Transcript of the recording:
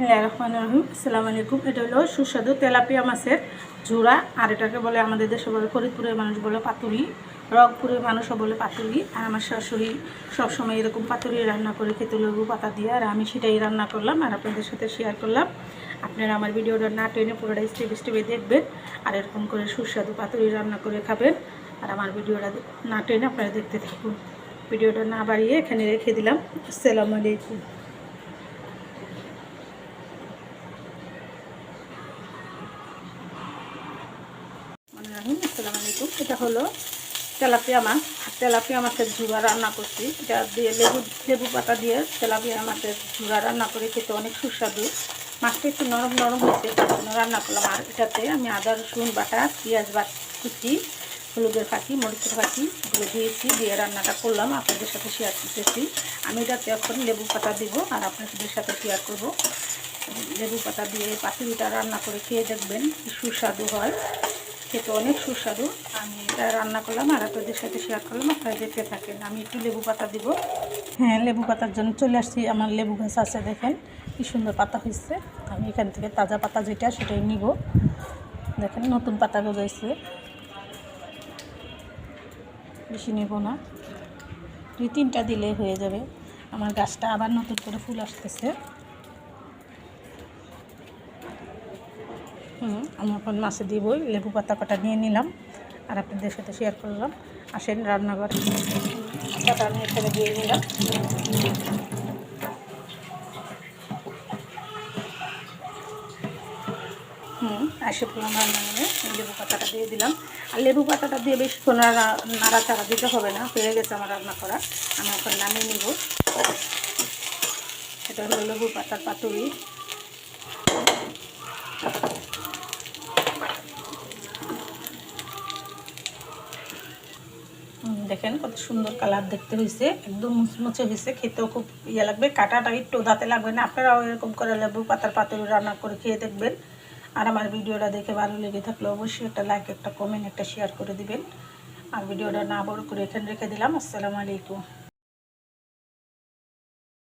রহমান রহিম। আসসালামু আলাইকুম। এটা হলো সুস্বাদু তেলাপিয়া মাছের ঝোড়া, আর এটাকে বলে আমাদের দেশে বলে ফরিদপুরের মানুষ বলে পাতুরি, রংপুরের মানুষও বলে পাতুরি, আর আমার শাশুড়ি সবসময় এরকম পাতুরি রান্না করে খেতে লেবু পাতা দিয়ে, আর আমি সেটাই রান্না করলাম আর আপনাদের সাথে শেয়ার করলাম। আপনারা আমার ভিডিওটা না টেনে পুরোটা স্টেপ স্টেপে দেখবেন, আর এরকম করে সুস্বাদু পাতুরি রান্না করে খাবেন। আর আমার ভিডিওটা না টেনে আপনারা দেখতে থাকুন। ভিডিওটা না বাড়িয়ে এখানে রেখে দিলাম। আসসালামু আলাইকুম। রাহিম আসসালামু আলাইকুম। এটা হলো তেলাপিয়া মাছ। তেলাপিয়া মাছের ঝুড়া রান্না করছি। এটা দিয়ে লেবু লেবু পাতা দিয়ে তেলাপিয়া মাছের ঝুড়া রান্না করে খেতে অনেক সুস্বাদু। মাছটা একটু নরম নরম হয়েছে রান্না করলাম। আর এটাতে আমি আদা, রসুন, বাটা, পেঁয়াজ বাট কুচি, হলুদের ফাঁকি, মরিচের ফাঁকি এগুলো দিয়েছি, দিয়ে রান্নাটা করলাম। আপনাদের সাথে শেয়ার করতেছি। আমি এটাতে এখন লেবু পাতা দিব আর আপনাদের সাথে শেয়ার করব। লেবু পাতা দিয়ে পাতুরিটা রান্না করে খেয়ে দেখবেন সুস্বাদু হয়। খেতে অনেক সুস্বাদু। আমি এটা রান্না করলাম আর আপনাদের সাথে শেয়ার করলাম। আপনারা দেখতে থাকেন। আমি একটু লেবু পাতা দিব। হ্যাঁ লেবু পাতার জন্য চলে আসছি। আমার লেবু গাছ আছে, দেখেন। কি সুন্দর পাতা হয়েছে। আমি এখান থেকে তাজা পাতা যেটা, সেটাই নিব। দেখেন, নতুন পাতা গজাইছে। বেশি নেব না। দুই তিনটা দিলে হয়ে যাবে। আমার গাছটা আবার নতুন করে ফুল আসতেছে। আমি এখন মাছে দিবই লেবু পাতা কটা নিয়ে নিলাম, আর আপনাদের সাথে শেয়ার করলাম। আসেন রান্নাঘরে। পাতা আমি এখানে দিয়ে নিলাম। হুম, আসে পড়লাম রান্নাঘরে লেবু পাতাটা দিয়ে দিলাম। আর লেবু পাতাটা দিয়ে বেশিক্ষণ নাড়া, নাড়াচাড়া দিতে হবে না, হয়ে গেছে আমার রান্না করা। আমি এখন নামিয়ে নিব। এটা হলো লেবু পাতার পাতুরি। দেখেন কত সুন্দর কালার দেখতে হয়েছে একদম মুচমুচে হয়েছে খেতেও খুব ইয়ে লাগবে, কাটাটা একটু দাঁতে লাগবে না, আপনারাও এরকম করে লেবু পাতার পাতুরি রান্না করে খেয়ে দেখবেন। আর আমার ভিডিওটা দেখে ভালো লেগে থাকলে অবশ্যই একটা লাইক একটা কমেন্ট একটা শেয়ার করে দিবেন। আর ভিডিওটা না বড় করে এখানে রেখে দিলাম, আসসালামু আলাইকুম।